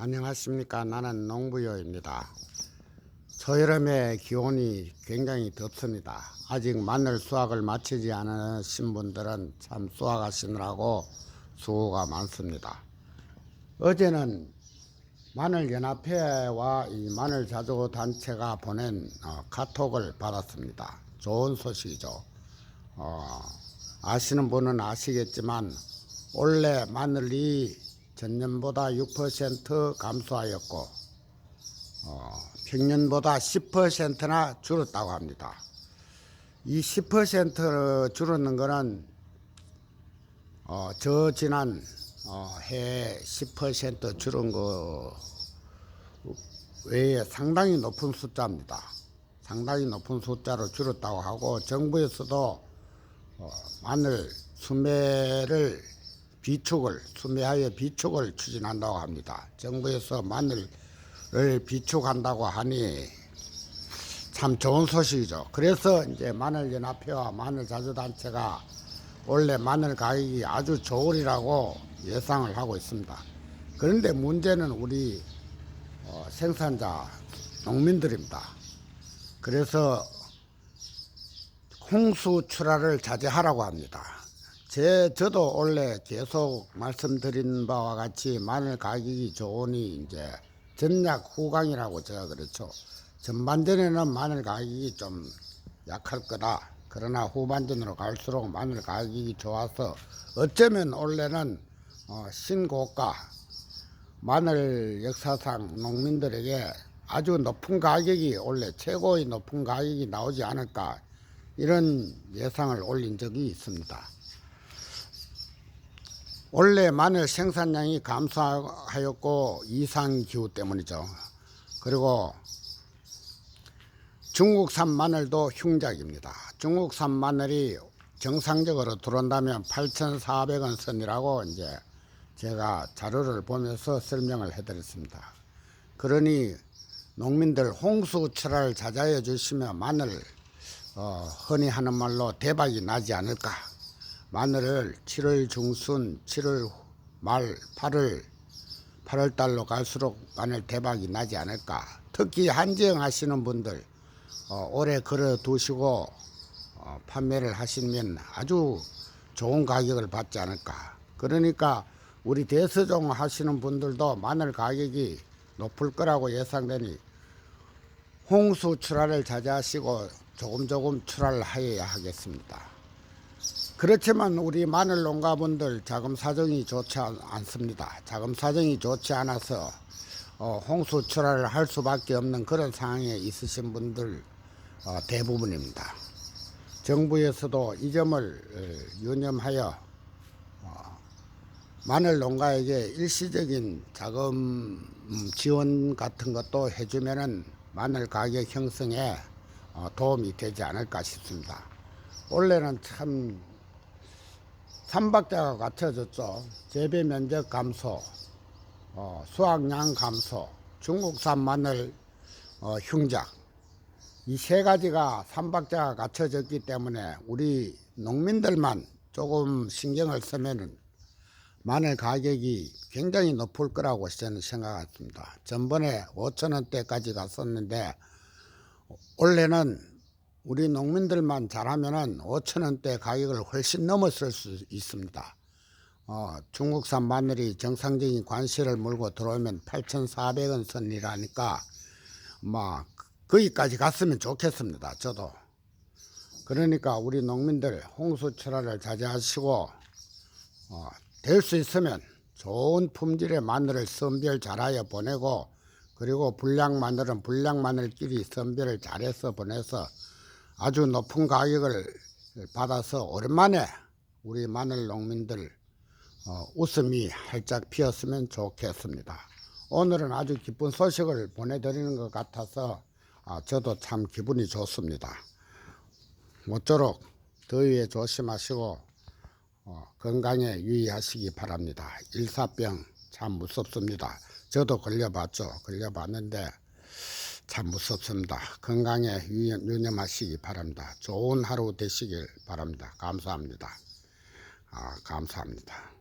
안녕하십니까. 나는 농부요입니다. 초여름에 기온이 굉장히 덥습니다. 아직 마늘 수확을 마치지 않으신 분들은 참 수확하시느라고 수고가 많습니다. 어제는 마늘 연합회와 이 마늘 자조 단체가 보낸 어, 카톡을 받았습니다. 좋은 소식이죠. 어, 아시는 분은 아시겠지만 올해 마늘이 전년보다 6% 감소하였고 어, 평년보다 10%나 줄었다고 합니다. 이 10% 줄었는 거는 어, 저 지난 어, 해10% 줄은 거 외에 상당히 높은 숫자입니다. 상당히 높은 숫자로 줄었다고 하고 정부에서도 어, 마늘 수매를 비축을 수매하여 비축을 추진한다고 합니다. 정부에서 마늘을 비축한다고 하니 참 좋은 소식이죠. 그래서 이제 마늘 연합회와 마늘 자주단체가 원래 마늘 가격이 아주 좋으리라고 예상을 하고 있습니다. 그런데 문제는 우리 어, 생산자 농민들입니다. 그래서 홍수 출하를 자제하라고 합니다. 제 저도 원래 계속 말씀드린 바와 같이 마늘 가격이 좋으니 이제 전략 후강이라고 제가 그렇죠. 전반전에는 마늘 가격이 좀 약할 거다. 그러나 후반전으로 갈수록 마늘 가격이 좋아서 어쩌면 원래는 어, 신고가 마늘 역사상 농민들에게 아주 높은 가격이 원래 최고의 높은 가격이 나오지 않을까 이런 예상을 올린 적이 있습니다. 원래 마늘 생산량이 감소하였고 이상 기후 때문이죠. 그리고 중국산 마늘도 흉작입니다. 중국산 마늘이 정상적으로 들어온다면 8,400원 선이라고 이제 제가 자료를 보면서 설명을 해드렸습니다. 그러니 농민들 홍수 출하를 자제해 주시면 마늘 어, 흔히 하는 말로 대박이 나지 않을까. 마늘을 7월 중순, 7월 말, 8월 8월 달로 갈수록 마늘 대박이 나지 않을까. 특히 한정 하시는 분들 어, 오래 걸어 두시고 어, 판매를 하시면 아주 좋은 가격을 받지 않을까. 그러니까 우리 대서종 하시는 분들도 마늘 가격이 높을 거라고 예상되니 홍수 출하를 자제하시고 조금 조금 출하를 하여야 하겠습니다. 그렇지만 우리 마늘 농가분들 자금 사정이 좋지 않- 않습니다. 자금 사정이 좋지 않아서 어, 홍수 출하를 할 수밖에 없는 그런 상황에 있으신 분들 어, 대부분입니다. 정부에서도 이 점을 어, 유념하여 어, 마늘 농가에게 일시적인 자금 음, 지원 같은 것도 해주면은 마늘 가격 형성에 어, 도움이 되지 않을까 싶습니다. 원래는 참 삼박자가 갖춰졌죠. 재배 면적 감소, 어, 수확량 감소, 중국산 마늘 어, 흉작 이 세 가지가 삼박자가 갖춰졌기 때문에 우리 농민들만 조금 신경을 쓰면은 마늘 가격이 굉장히 높을 거라고 저는 생각했습니다. 전번에 5천 원대까지 갔었는데 올해는 우리 농민들만 잘하면은 5천 원대 가격을 훨씬 넘었을 수 있습니다. 어, 중국산 마늘이 정상적인 관세를 물고 들어오면 8,400원 선이라니까 막 거기까지 갔으면 좋겠습니다. 저도. 그러니까 우리 농민들 홍수 출하를 자제하시고 어, 될 수 있으면 좋은 품질의 마늘을 선별 잘하여 보내고 그리고 불량 마늘은 불량 마늘끼리 선별을 잘해서 보내서 아주 높은 가격을 받아서 오랜만에 우리 마늘 농민들 어, 웃음이 활짝 피었으면 좋겠습니다. 오늘은 아주 기쁜 소식을 보내드리는 것 같아서 아, 저도 참 기분이 좋습니다. 모쪼록 더위에 조심하시고 어, 건강에 유의하시기 바랍니다. 일사병 참 무섭습니다. 저도 걸려봤죠. 걸려봤는데 참 무섭습니다. 건강에 유념, 유념하시기 바랍니다. 좋은 하루 되시길 바랍니다. 감사합니다. 아, 감사합니다.